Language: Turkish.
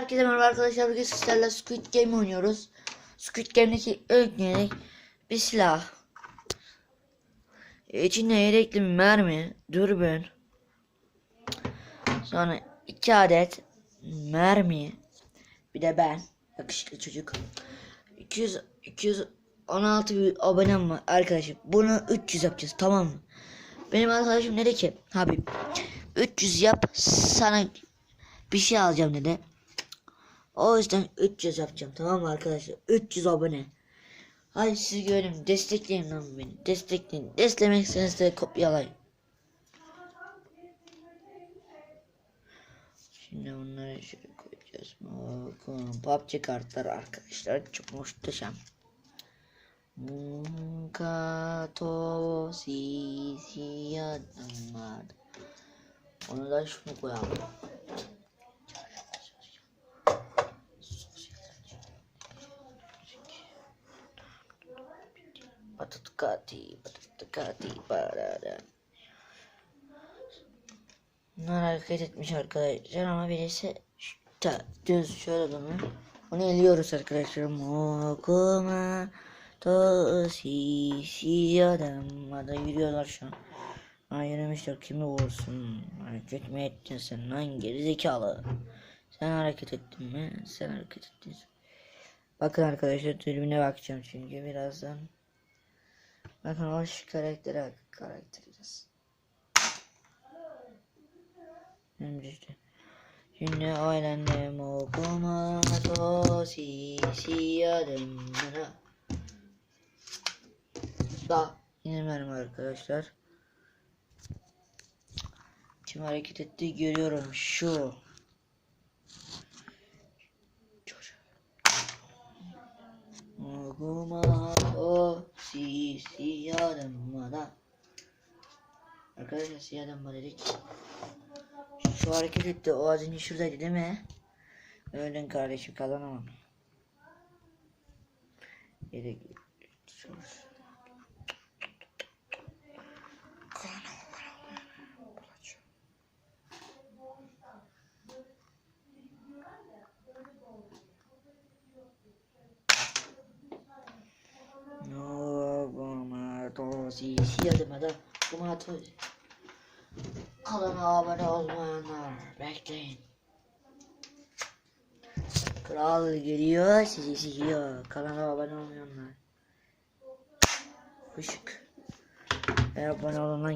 Herkese merhaba arkadaşlar. Bugün sizlerle Squid Game oynuyoruz. Squid Game'deki yedek bir silah. İçinde yedekli mermi, dürbün. Sonra iki adet mermi. Bir de ben. Yakışıklı çocuk. 200 216 bir abonem var arkadaşım. Bunu 300 yapacağız tamam mı? Benim arkadaşım dedi ki Habib 300 yap sana bir şey alacağım dedi. O yüzden 300 yapacağım tamam mı arkadaşlar? 300 abone. Hadi siz görün destekleyin lan beni. Destekleyin. Desteklemekseniz de kopyalayın. Şimdi bunları şöyle koyacağız. Bakın PUBG kartlar arkadaşlar çok muhteşem. Mukato sisiyadamad. Onu da şunu koyalım. Patutkati, patutkati, parada. Bunlar hareket etmiş arkadaşlar ama birisi ta, düz şöyle dönüyor. Onu eliyoruz arkadaşlar. Mokuma to si adam. Hadi yürüyorlar şu an. Ha yürümüşler kimi vursun. Hareket mi ettin sen lan gerizekalı. Sen hareket ettin mi? Sen hareket ettin. Bakın arkadaşlar tribüne bakacağım çünkü birazdan. Bakın hoş karaktere karakteriz. İşte. Şimdi öğrendim okuma to si si adımlara. Da merhaba arkadaşlar. Kim hareket etti görüyorum şu. Okuma si si adımlara. Arkadaşlar siyah adamma dedik. Şu hareket etti. O az önce şuradaydı değil mi? Öldün kardeşim kazanamam. Yedek. No, si adıma da tomato. Kanala abone olmayanlar bekleyin. Kral geliyor sizi sikiyor. Kanala abone olmayanlar. Işık. Eğer abone olun lan